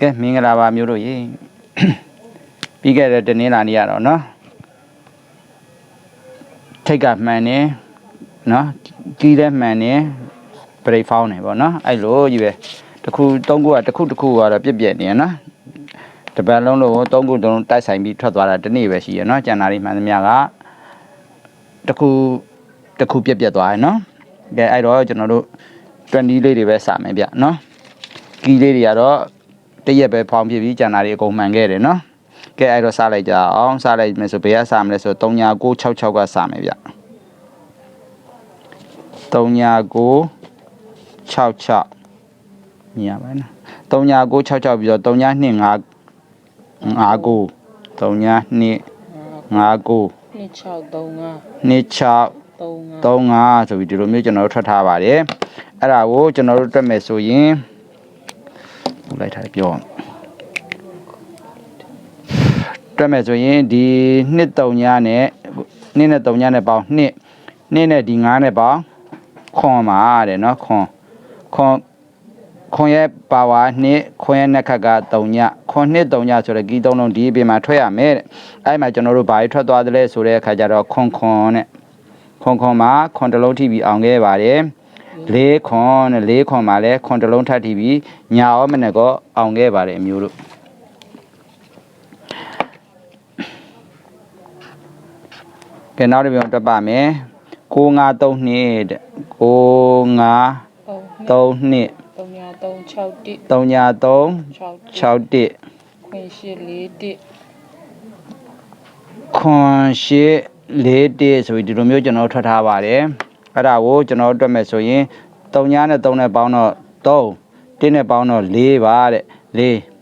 ကဲမင်္ဂလာပါမျိုးတို့ရေပြီးခဲ့တဲ့တနင်္လာနေ့ရတော့နော်ထိတ်ကမှန်နေနော်ကြီးတဲ့မှန်နေပရိဖောင်းနေပေါ့နော်အဲ့လိုကြီးပဲတစ်ခုသုံးခုကတစ်ခုတစ်ခုကတော့ပြက်ပြက်နေရနော်တပတ်လုံးလို့သုံးခုသုံးလုံးတိုက်ဆိုင်ပြီးထွက်သွားတာတစ်နေ့ပဲရှိရနော်ကျန်တာတွေမှန်သမျှကတစ်ခုတစ်ခုပြက်ပြက်သွားရနော်ကဲအဲ့တော့ကျွန်တော်တို့20လေးတွေပဲစမယ်ဗျနော်ကီးလေးတွေကတော့ တရက်ပဲဖောင်းဖြစ်ပြီးကျန်တာတွေအကုန်မှန်ခဲ့တယ်နော်ကဲအဲ့တော့စားလိုက်ကြအောင်စားလိုက်မယ်ဆိုဘယ်ကစားမလဲဆို3966ကစားမယ်ဗျ3966မြင်ရပါနော်3966ပြီးတော့3925 59 3925နှစ်6 3 26 5 3 35ဆိုပြီးဒီလိုမျိုးကျွန်တော်တို့ထွက်ထားပါတယ်အဲ့ဒါကိုကျွန်တော်တို့တွက်မယ်ဆိုရင် ပူလိုက်ထားတယ်ပြောအောင်တွက်မယ်ဆိုရင်ဒီနှစ်တုံညာနဲ့နှစ်နဲ့တုံညာနဲ့ပေါင်းနှစ်နှစ်နဲ့ဒီ9နဲ့ပေါင်းခွန်ပါတဲ့နော်ခွန်ခွန်ခွန်ရဲ့ပါဝါနှစ်ခွန်ရဲ့နှက်ခတ်ကတုံညခွန်နှစ်တုံညဆိုတော့ဂီသုံးလုံးဒီအပြင်မှာထွက်ရမယ်တဲ့အဲ့မှာကျွန်တော်တို့ဘာတွေထွက်သွားသလဲဆိုတဲ့အခါကျတော့ခွန်ခွန်နဲ့ခွန်ခွန်မှာခွန်တလုံးထိပြီးအောင်ခဲ့ပါတယ် လေးခွန်နဲ့လေးခွန်မှာလည်းခွန်တစ်လုံးထပ်ထိပြီးညာရောမနဲ့ကောအောင်ခဲ့ပါတယ်အမျိုးတို့ကဲနောက်တစ်ပြောတက်ပါမယ်6 5 3နှစ်တဲ့6 5 3နှစ်3 3 6 1 3ညာ3 6 6 1ခွင်ရှိ4 1ခွန်ရှိလေးတစ်ဆိုပြီးဒီလိုမျိုးကျွန်တော်ထွက်ထားပါတယ်အဲ့ဒါကိုကျွန်တော်တွက်မယ်ဆိုရင် 3ညာနဲ့3နဲ့ပေါင်းတော့3တင်းနဲ့ပေါင်းတော့4ပါတဲ့4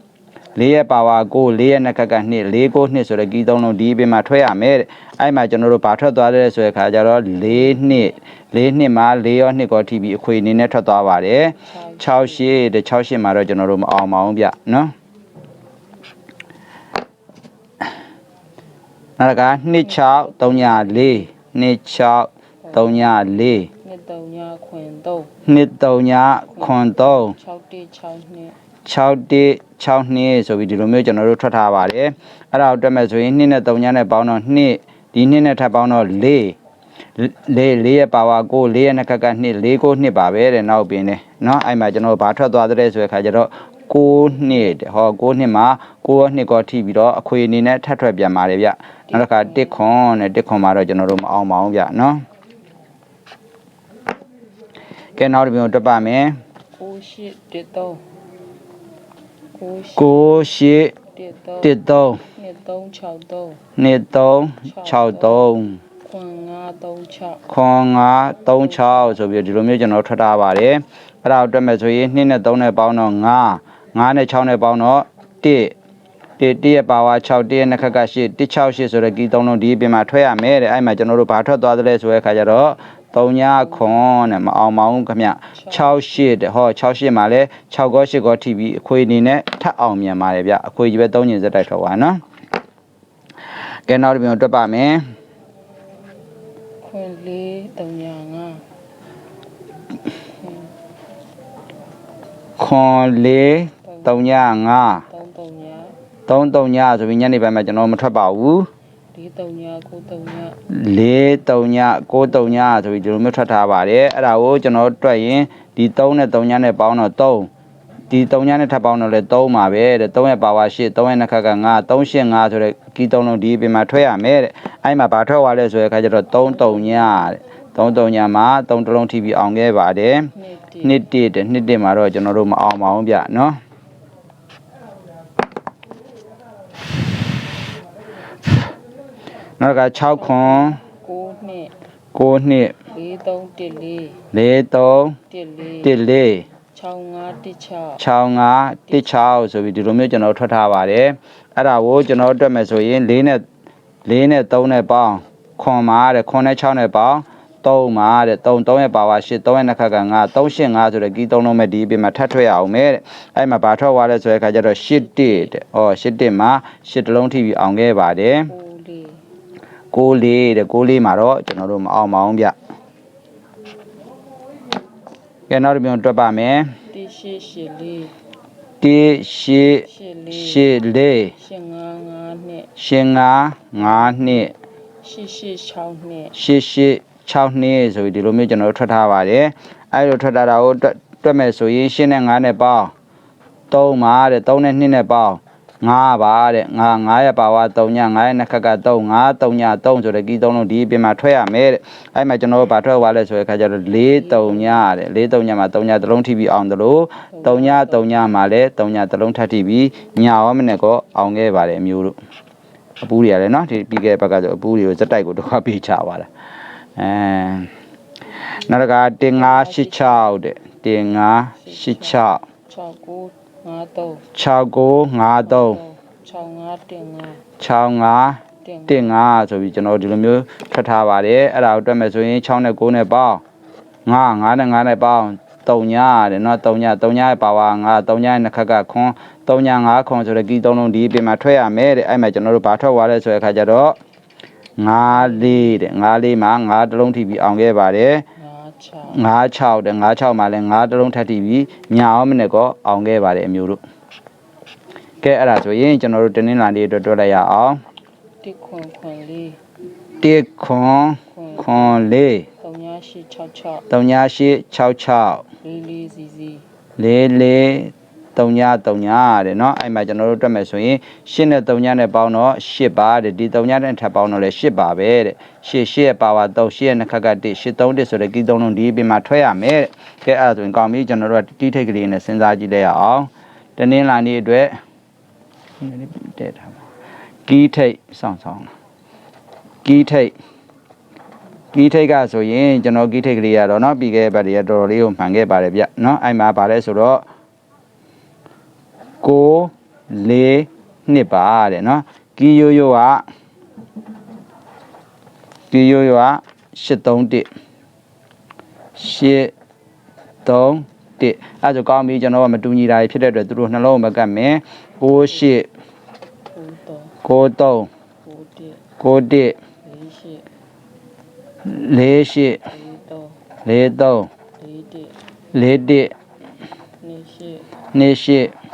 4ရဲ့ပါဝါကို4ရဲ့နှစ်ခက်က2 4ကို2ဆိုတဲ့ကီးသုံးလုံးဒီအပြင်မှာထွက်ရမယ်တဲ့အဲ့မှာကျွန်တော်တို့ဘာထွက်သွားလဲဆိုတဲ့ခါကျတော့4နှစ်4နှစ်မှာ4ရော2ကောထိပြီးအခွေအနေနဲ့ထွက်သွားပါတယ်6ရှစ်တဲ့6ရှစ်မှာတော့ကျွန်တော်တို့မအောင်ပါဘူးဗျနော်နောက်က26 34 26 34 နှစ်3ညခွင်3 နှစ်3ညခွန်3 6 1 6နှစ် 6 1 6နှစ်ဆိုပြီးဒီလိုမျိုးကျွန်တော်တို့ထွက်ထားပါတယ်အဲ့ဒါကိုတွက်မဲ့ဆိုရင်2နဲ့3ညနဲ့ပေါင်းတော့2ဒီ2နဲ့ထပ်ပေါင်းတော့4 4 4ရဲ့ပါဝါကို4ရဲ့နှစ်ခက်က2 4ကို2ပါပဲတဲ့နောက်ပြင်နေเนาะအဲ့မှာကျွန်တော်ဘာထွက်သွားတဲ့ဆိုတဲ့ခါကျတော့6နှစ်တဲ့ဟော6နှစ်မှာ6ရော2ကောထိပြီးတော့အခွေအနေနဲ့ထပ်ထွက်ပြန်ပါတယ်ဗျနောက်တစ်ခါ1ခွန်နဲ့1ခွန်မှာတော့ကျွန်တော်တို့မအောင်ပါဘူးဗျเนาะ ကဲနောက်တစ်ပြင်တွက်ပါမယ်6 8 1 3 9 8 1 3 6 8 1 3နှစ်3 6 3နှစ်3 6 3ခွင်5 3 6ခွန်9 36ဆိုပြီးဒီလိုမျိုးကျွန်တော်ထွက်ထားပါတယ်အဲ့ဒါကိုတွက်မယ်ဆိုရင်2နဲ့3နဲ့ပေါင်းတော့9 9နဲ့6နဲ့ပေါင်းတော့1 1 1ရဲ့ပါဝါ6 1ရဲ့နှစ်ခက်က8 1 6 8ဆိုတဲ့ကီးသုံးလုံးဒီအပြင်မှာထွက်ရမယ်တဲ့အဲ့မှာကျွန်တော်တို့ဘာထွက်သွားသလဲဆိုတဲ့အခါကျတော့ 3ညခွန်နဲ့မအောင်မအောင်ခမ6 8တဲ့ဟော6 8မှာလဲ6ကော8ကောထိပြီးအခွေအနေနဲ့ထပ်အောင်မြန်ပါတယ်ဗျအခွေကြီးပဲ3ညင်စက်တိုက်ထွက်သွားနော်ကဲနောက်တစ်ပြန်တွက်ပါမယ်ခွင်4 3ည5ခွန်လေး3ည5 3 3ည3 3ညဆိုပြီးညနေပိုင်းမှာကျွန်တော်မထွက်ပါဘူး 4 3ည9 3ည4 3ည9 3ညဆိုပြီးဒီလိုမျိုးထွက်ထားပါတယ်အဲ့ဒါကိုကျွန်တော်တွက်ရင်ဒီ3နဲ့3ညနဲ့ပေါင်းတော့3ဒီ3ညနဲ့ထပ်ပေါင်းတော့လဲ3ပါပဲတဲ့3ရဲ့ပါဝါ8 3ရဲ့နှစ်ခက်က9 3 8 5ဆိုတဲ့ကီး3လုံးဒီအပြင်မှာထွက်ရမယ်တဲ့အဲ့မှာဘာထွက်သွားလဲဆိုတဲ့အခါကျတော့3 3ညတဲ့3 3ညမှာ3တစ်လုံးထိပြီးအောင်ခဲ့ပါတယ်နှစ်1နှစ်တည်းတဲ့နှစ်တည်းမှာတော့ကျွန်တော်တို့မအောင်ပါဘူးဗျနော် နောက်က6ခွန်9နှစ်9နှစ်4 3 1 4 4 3 1 4 1 6 5 1 6 4 6 5 1 6ဆိုပြီးဒီလိုမျိုးကျွန်တော်ထွက်ထားပါတယ်အဲ့ဒါကိုကျွန်တော်တွက်မယ်ဆိုရင်4နဲ့4နဲ့3နဲ့ပေါင်းခွန်မှာတဲ့ခွန်နဲ့6နဲ့ပေါင်း3မှာတဲ့3 3ရဲ့ပါဝါ8 3ရဲ့နှစ်ခက်က9 3 8 5ဆိုတဲ့ကီး3လုံးမဲ့ဒီအပြင်မှာထပ်ထွက်ရအောင်မဲ့တဲ့အဲ့မှာဘာထွက်သွားလဲဆိုတဲ့အခါကျတော့8တစ်တဲ့ဩ8တစ်မှာ8တလုံးထိပြီးအောင်ခဲ့ပါတယ် 9 4 6လေးတဲ့6လေးမှာတော့ကျွန်တော်တို့မအောင်မအောင်ဗျကဲနောက်တစ်ပြန်တွက်ပါမယ်1 8 8 4တိရှိရှစ်လေးရှိလေးရှစ်ငါးငါးနှစ်ရှင်ငါငါနှစ်ရှစ်ရှစ်၆နှစ်ရှစ်ရှစ်6နှစ်ဆိုပြီးဒီလိုမျိုးကျွန်တော်တို့ထွက်ထားပါတယ်အဲလိုထွက်ထားတာကိုတွက်တွက်မယ်ဆိုရင်ရှင်းနဲ့9နဲ့ပေါင်း3ပါတဲ့3နဲ့2နဲ့ပေါင်း 9ပါတဲ့ငါ9ရပါဝါ3ည9ရနှစ်ခက်က3 5 3ည3ဆိုတဲ့ကီး3လုံးဒီအပြင်မှာထွက်ရမယ်တဲ့အဲမှာကျွန်တော်တို့ဗာထွက်သွားလဲဆိုတဲ့ခါကျတော့4 3ညတဲ့4 3ညမှာ3ညတစ်လုံးထိပြီးအောင်တယ်လို့3ည3ညမှာလည်း3ညတစ်လုံးထပ်ထိပြီးညရောမနဲ့ကောအောင်ခဲ့ပါတယ်အမျိုးတို့အပူတွေကလည်းเนาะဒီပြီးခဲ့တဲ့ဘက်ကဆိုအပူတွေကိုစက်တိုက်ကိုတစ်ခါပေးချပါလား အဲနောက်တစ်ခါတင်586တဲ့တင်586 6 9 5 6953 6515 65 တင်5ဆိုပြီးကျွန်တော်ဒီလိုမျိုးထွက်ထားပါတယ်အဲ့ဒါကိုတွက်မယ်ဆိုရင်6နဲ့9နဲ့ပေါင်း9 9နဲ့9နဲ့ပေါင်း3ညရတယ်နော်3ည3ညရဲ့ပါဝါ9 3ညရဲ့နှစ်ခက်ကခွန်း3ည9ခွန်းဆိုတော့ကီ3လုံးဒီပြင်မှာထွက်ရမယ်တဲ့အဲ့မှာကျွန်တော်တို့ဘာထွက်သွားလဲဆိုတဲ့အခါကျတော့9 4တဲ့9 4မှာ9တလုံးထိပြီးအောင်ခဲ့ပါတယ် 56တဲ့56မှာလဲ9တလုံးထပ်တီပြီးညာအောင်မနဲ့ကောအောင်ခဲ့ပါတယ်အမျိုးတို့ကဲအဲ့ဒါဆိုရင်ကျွန်တော်တို့တင်းနှင်းလာလေးအတွက်တွက်လိုက်ရအောင်တိခွန်ခွန်လေး1ခွန်ခွန်ခွန်လေး3866 3866လေးလေးစီစီလေးလေး 3ည3ညတဲ့เนาะအဲ့မှာကျွန်တော်တို့တွက်မယ်ဆိုရင်8နဲ့3ညနဲ့ပေါင်းတော့8ပါတဲ့ဒီ3ညနဲ့ထပ်ပေါင်းတော့လဲ8ပါပဲတဲ့8 8ရဲ့ပါဝါ3 8ရဲ့နှစ်ခက်က1 8 3 1ဆိုတဲ့ကီး3လုံးဒီအပြင်မှာထွက်ရမယ်တဲ့ကဲအဲ့ဒါဆိုရင်ကောင်းပြီကျွန်တော်တို့ကတီးထိတ်ကလေးနဲ့စဉ်းစားကြည့်လိုက်ရအောင်တနင်္လာနေ့အတွက်နည်းနည်းတဲ့ထားပါကီးထိတ်စောင့်ဆောင်ကီးထိတ်ကီးထိတ်ကဆိုရင်ကျွန်တော်ကီးထိတ်ကလေးရတော့เนาะပြီးခဲ့တဲ့ဘက်တွေကတော်တော်လေးကိုမှန်ခဲ့ပါတယ်ဗျเนาะအဲ့မှာဗာလဲဆိုတော့ 6 4နှစ်ပါတဲ့နော်ကီယိုယိုကကီယိုယိုက831 831အဲဒါဆိုကောင်းပြီကျွန်တော်ကမတူညီတာဖြစ်တဲ့အတွက်သူတို့နှလုံးမကတ်မယ်68 93 91 48 43 41 28 28 28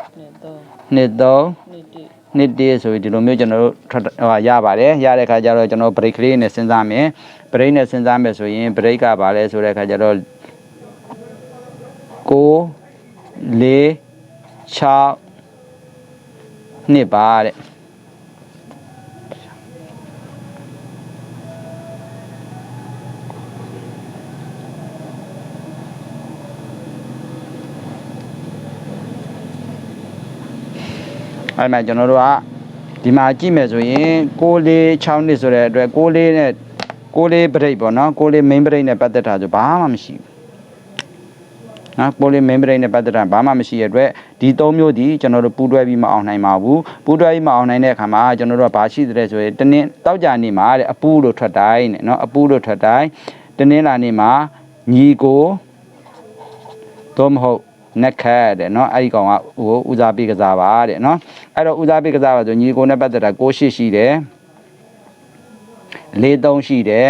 23 23 21နှစ်တည်းဆိုပြီးဒီလိုမျိုးကျွန်တော်တို့ထွက်ဟိုရပါတယ်ရတဲ့ခါကျတော့ကျွန်တော် break လေးနဲ့စဉ်းစားမယ် break နဲ့စဉ်းစားမယ်ဆိုရင် break ကဘာလဲဆိုတဲ့ခါကျတော့6 4 6နှစ်ပါတဲ့ အဲ့မှာကျွန်တော်တို့ကဒီမှာကြည့်မယ်ဆိုရင်6 4 6နှစ်ဆိုတဲ့အတွက်6 4နဲ့6 4 break ပေါ့နော်6 4 main break နဲ့ပတ်သက်တာဆိုဘာမှမရှိဘူးနော်ပိုလီမင်ဘရိတ်နဲ့ပတ်သက်တာဘာမှမရှိရတဲ့အတွက်ဒီ၃မျိုးဒီကျွန်တော်တို့ပူးတွဲပြီးမအောင်နိုင်ပါဘူးပူးတွဲပြီးမအောင်နိုင်တဲ့အခါမှာကျွန်တော်တို့ကဘာရှိတဲ့ဆိုရင်တနင်တောက်ကြနေမှာတဲ့အပူလို့ထွက်တိုင်းတဲ့နော်အပူလို့ထွက်တိုင်းတနင်္လာနေ့မှာညီကိုသို့မဟုတ် နက်ခတ်တဲ့နော်အဲ့ဒီကောင်ကဟိုဦးစားပေးကစားပါတဲ့နော်အဲ့တော့ဦးစားပေးကစားပါဆိုညီကိုနဲ့ပတ်သက်တာ6ရှိရှိတယ်4 3ရှိတယ်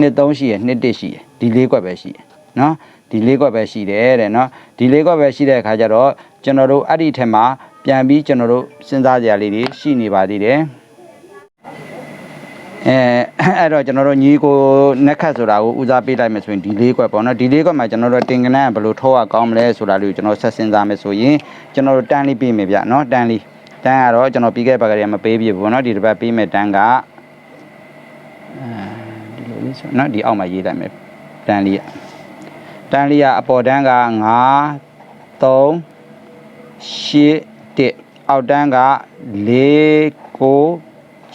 2 3ရှိရ2 1ရှိရဒီ၄ကွက်ပဲရှိတယ်နော်ဒီ၄ကွက်ပဲရှိတယ်တဲ့နော်ဒီ၄ကွက်ပဲရှိတဲ့အခါကျတော့ကျွန်တော်တို့အဲ့ဒီထက်မှာပြန်ပြီးကျွန်တော်တို့စဉ်းစားကြရလေးတွေရှိနေပါသေးတယ် အဲအဲ့တော့ကျွန်တော်တို့ညီကိုနက်ခတ်ဆိုတာကိုဦးစားပေးလိုက်မယ်ဆိုရင်ဒီလေးကွက်ပေါ့နော်ဒီလေးကွက်မှာကျွန်တော်တို့တင်ကနန်းကဘယ်လိုထောရကောင်းမလဲဆိုတာလေးကိုကျွန်တော်ဆက်စဉ်းစားမယ်ဆိုရင်ကျွန်တော်တို့တန်းလေးပေးမယ်ဗျနော်တန်းလေးတန်းကတော့ကျွန်တော်ပြီးခဲ့ပါကြရမပေးပြဘူးပေါ့နော်ဒီတစ်ပတ်ပေးမယ်တန်းကအဲဒီလိုလေးဆိုနော်ဒီအောက်မှာရေးလိုက်မယ်တန်းလေးကတန်းလေးကအပေါ်တန်းက9 3 8 1အောက်တန်းက4 9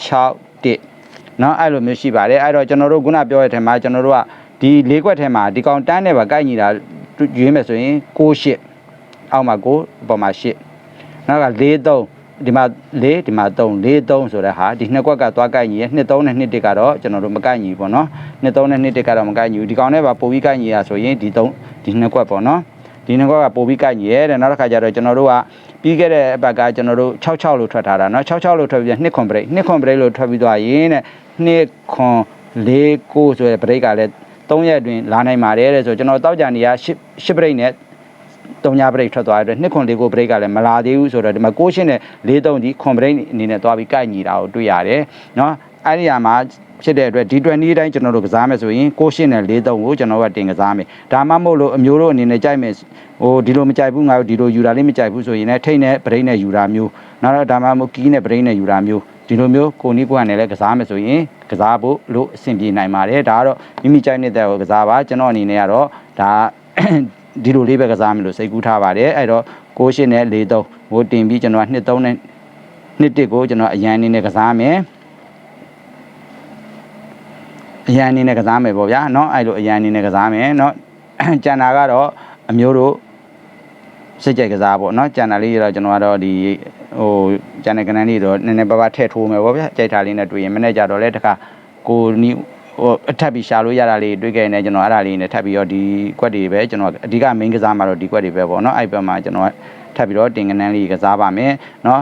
6 1 เนาะအဲ့လိုမျိုးရှိပါတယ်အဲ့တော့ကျွန်တော်တို့ခုနပြောတဲ့ထဲမှာကျွန်တော်တို့ကဒီ၄ခွက်ထဲမှာဒီကောင်တန်းနဲ့ပါကိုက်ညီတာရွေးမယ်ဆိုရင်6 8အောက်မှာ9အပေါ်မှာ8နောက်က4 3ဒီမှာ4ဒီမှာ3 4 3ဆိုတဲ့ဟာဒီနှစ်ကွက်ကသွားကိုက်ညီရဲ့2 3နဲ့2 1ကတော့ကျွန်တော်တို့မကိုက်ညီဘူးပေါ့နော်2 3နဲ့2 1ကတော့မကိုက်ညီဘူးဒီကောင်နဲ့ပါပို့ပြီးကိုက်ညီရဆိုရင်ဒီ3ဒီနှစ်ကွက်ပေါ့နော် ဒီနှစ်ခွက်ကပို့ပြီးကိုက်ညီရဲတဲ့နောက်တစ်ခါကျတော့ကျွန်တော်တို့ကပြီးခဲ့တဲ့အပတ်ကကျွန်တော်တို့66လို့ထွက်ထားတာเนาะ66လို့ထွက်ပြီး2ခွန် break 2ခွန် break လို့ထွက်ပြီးသွားရင်တဲ့ 2ခွန်4 9ဆိုတဲ့ break ကလည်း3ရက်အတွင်းလာနိုင်ပါတယ်တဲ့ဆိုကျွန်တော်တောက်ကြနေရ10 break နဲ့တုံညာပရိတ်ထွက်သွားတဲ့အတွက်နှစ်ခွန်လေးကိုပရိတ်ကလည်းမလာသေးဘူးဆိုတော့ဒီမှာကိုရှင်းနဲ့လေးသုံးဒီခွန်ပရိတ်အနေနဲ့သွားပြီးကိုက်ညီတာကိုတွေ့ရတယ်နော်အဲ့ဒီအရာမှာဖြစ်တဲ့အတွက် D20 အတိုင်းကျွန်တော်တို့ကစားမယ်ဆိုရင်ကိုရှင်းနဲ့လေးသုံးကိုကျွန်တော်ကတင်ကစားမယ်ဒါမှမဟုတ်လို့အမျိုးတို့အနေနဲ့ကြိုက်မယ်ဟိုဒီလိုမကြိုက်ဘူးငါတို့ဒီလိုယူတာလေးမကြိုက်ဘူးဆိုရင်လည်းထိတ်နဲ့ပရိတ်နဲ့ယူတာမျိုးနောက်တော့ဒါမှမဟုတ်ကီးနဲ့ပရိတ်နဲ့ယူတာမျိုး ဒီလိုမျိုးကိုနီးကွာနဲ့လည်းကစားမယ်ဆိုရင်ကစားဖို့လို့အဆင်ပြေနိုင်ပါတယ်ဒါကတော့မိမိကြိုက်နေတဲ့ကိုကစားပါကျွန်တော်အနေနဲ့ကတော့ဒါ ဒီလိုလေးပဲကစားမယ်လို့စိတ်ကူးထားပါတယ်အဲ့တော့ကိုရှင်းနဲ့၄သုံးဟိုတင်ပြီးကျွန်တော်ကနှစ်သုံးနဲ့နှစ်တစ်ကိုကျွန်တော်အရန်အနေနဲ့ကစားမယ်အရန်အနေနဲ့ကစားမယ်ပေါ့ဗျာเนาะအဲ့လိုအရန်အနေနဲ့ကစားမယ်เนาะကျန်တာကတော့အမျိုးတို့ စိတ်ကြိုက်ကစားပေါ့နော်ကျန်တာလေးတော့ကျွန်တော်ကတော့ဒီဟိုကျန်တဲ့ကနန်းလေးတော့နည်းနည်းပါးပါးထည့်ထိုးမယ်ပေါ့ဗျာကြိုက်တာလေးနဲ့တွေ့ရင်မနေ့ကျတော့လဲတခါကိုနီဟိုအထပ်ပြီးရှာလို့ရတာလေးတွေ့ခဲ့နေကျွန်တော်အဲ့ဒါလေးနဲ့ထပ်ပြီးတော့ဒီကွက်တွေပဲကျွန်တော်အဓိက main ကစားမှာတော့ဒီကွက်တွေပဲပေါ့နော်အဲ့ဘက်မှာကျွန်တော်ထပ်ပြီးတော့တင်ကနန်းလေးကစားပါမယ်နော်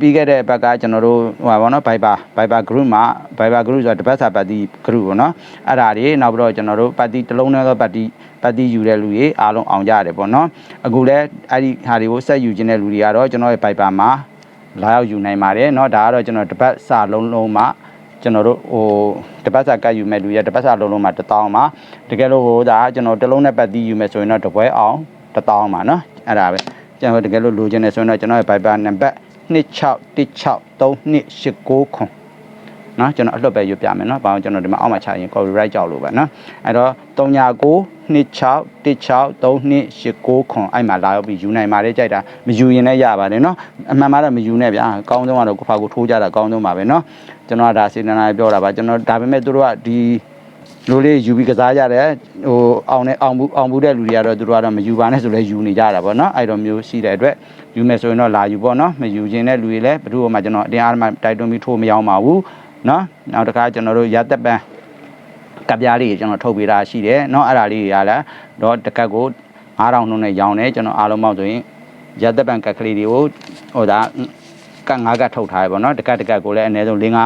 ပြီးခဲ့တဲ့ဘက်ကကျွန်တော်တို့ဟိုပါဗောနော် Viber Viber group မှာ Viber group ဆိုတာတပတ်စာပတ်တီ group ပေါ့နော်အဲ့ဒါတွေနောက်ပြီးတော့ကျွန်တော်တို့ပတ်တီတစ်လုံးနဲ့သောပတ်တီ ပတ်တီယူတဲ့လူတွေအားလုံးအောင်ကြရတယ်ပေါ့နော်အခုလဲအဲ့ဒီဟာတွေကိုဆက်ယူခြင်းတဲ့လူတွေကတော့ကျွန်တော်ရဲ့ Viber မှာလာရောက်ယူနိုင်ပါတယ်เนาะဒါကတော့ကျွန်တော်တပတ်စာလုံးလုံးမှာ ကျွန်တော်တို့ဟိုတပတ်စာကတ်ယူမဲ့လူရတပတ်စာလုံးလုံးမှာ1000ပါတကယ်လို့ဟိုဒါကျွန်တော်တစ်လုံးနဲ့ပတ်တီးယူမဲ့ဆိုရင်တော့တပွဲအောင်1000ပါနော်အဲ့ဒါပဲကျွန်တော်တကယ်လို့လိုချင်တယ်ဆိုရင်တော့ကျွန်တော်ရဲ့ Viber နံပါတ်26163289ခွ န်နော်ကျွန်တော်အလွတ်ပဲရွတ်ပြမယ်နော်ဘာလို့ကျွန်တော်ဒီမှာအောက်မှာချရင် copyright ကြောက်လို့ပဲနော်အဲ့တော့3996263289ခွန်အဲ့မှာလာရောက်ပြီးယူနိုင်ပါတယ်ကြိုက်တာမယူရင်လည်းရပါတယ်နော်အမှန်မှာတော့မယူနဲ့ဗျာအကောင်းဆုံးကတော့ကိုဖာကိုထိုးကြတာအကောင်းဆုံးပါပဲနော်ကျွန်တော်ကဒါစေတနာနဲ့ပြောတာပါကျွန်တော်ဒါပေမဲ့သူတို့ကဒီလိုလေးယူပြီးကစားကြတယ်ဟိုအောင်နေအောင်ဘူးအောင်ဘူးတဲ့လူတွေကတော့သူတို့ကတော့မယူပါနဲ့ဆိုလဲယူနေကြတာပေါ့နော်အဲ့တော့မျိုးရှိတဲ့အတွက်ယူမယ်ဆိုရင်တော့လာယူပေါ့နော်မယူခြင်းတဲ့လူတွေလည်းဘယ်သူမှကျွန်တော်အတင်းအားမှတိုက်တွန်းပြီးထိုးမရောင်းပါဘူး နော်နောက်တစ်ခါကျွန်တော်တို့ရသက်ပန်ကပ်ပြားလေးကျွန်တော်ထုတ်ပေးတာရှိတယ်နော်အဲ့ဒါလေးတွေကလည်းတော့တကက်ကို9000နှုန်းနဲ့ရောင်းတယ်ကျွန်တော်အားလုံးပေါင်းဆိုရင်ရသက်ပန်ကက်ကလေးတွေကိုဟိုဒါကတ်ငါးကတ်ထုတ်ထားရပေါ့နော်တကတ်တကတ်ကိုလည်းအနည်းဆုံး၄၅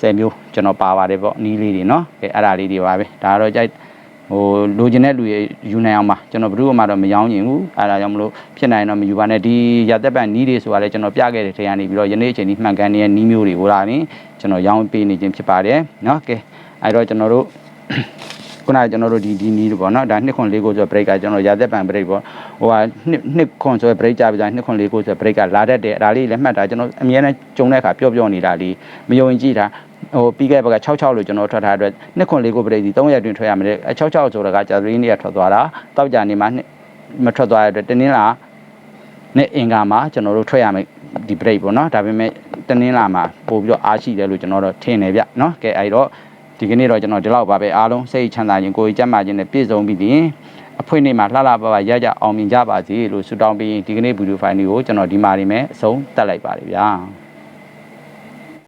10မျိုးကျွန်တော်ပါပါတယ်ပေါ့နီးလေးတွေနော်အဲအဲ့ဒါလေးတွေပါပဲဒါကတော့ကြိုက် ဟိုလိုချင်တဲ့လူတွေယူနိုင်အောင်ပါကျွန်တော်ဘယ်သူမှတော့မရောင်းချင်ဘူးအဲ့ဒါကြောင့်မလို့ဖြစ်နိုင်တော့မယူပါနဲ့ဒီရသက်ပံနီးတွေဆိုတာလည်းကျွန်တော်ပြခဲ့တဲ့ထဲကနေပြီးတော့ယနေ့အချိန်ဒီမှန်ကန်နေတဲ့နီးမျိုးတွေကိုလာရင်ကျွန်တော်ရောင်းပေးနေခြင်းဖြစ်ပါတယ်နော်ကဲအဲ့တော့ကျွန်တော်တို့ခုနကကျွန်တော်တို့ဒီဒီနီးလို့ပေါ့နော်ဒါနှစ်ခွန်လေးကိုဆို break ကကျွန်တော်ရာသက်ပံ break ပေါ့ဟိုဟာနှစ်နှစ်ခွန်ဆို break ကြပြီးသားနှစ်ခွန်လေးကိုဆို break ကလာတတ်တယ်ဒါလေးလည်းမှတ်တာကျွန်တော်အများနဲ့ကြုံတဲ့အခါပြောပြောနေတာလေးမယုံကြည်တာ ဟိုပြီးခဲ့ဘက်က66လို့ကျွန်တော်ထွက်ထားတဲ့အတွက်နှစ်ခွန်လေးကို break ဒီ3ရက်တွင်ထွက်ရမယ်အဲ66ဆိုတာကကြာသပတေးနေ့ကထွက်သွားတာတောက်ကြနေမှာနှစ်မထွက်သွားတဲ့အတွက်တင်းင်းလာနဲ့အင်္ဂါမှာကျွန်တော်တို့ထွက်ရမယ်ဒီ break ပေါ့နော်ဒါပေမဲ့တင်းင်းလာမှာပို့ပြီးတော့အားရှိတယ်လို့ကျွန်တော်တို့ထင်တယ်ဗျနော်ကဲအဲ့တော့ဒီကနေ့တော့ကျွန်တော်ဒီလောက်ပါပဲအားလုံးစိတ်ချမ်းသာခြင်းကိုယ်ကြီးကျန်းမာခြင်းနဲ့ပြည့်စုံပြီးရင်အဖွင့်နေ့မှာလှလှပပရကြအောင်မြင်ကြပါစေလို့ဆုတောင်းပြီးဒီကနေ့ဗီဒီယိုဖိုင်လေးကိုကျွန်တော်ဒီမှာနေမယ်အဆုံးတက်လိုက်ပါလေဗျာ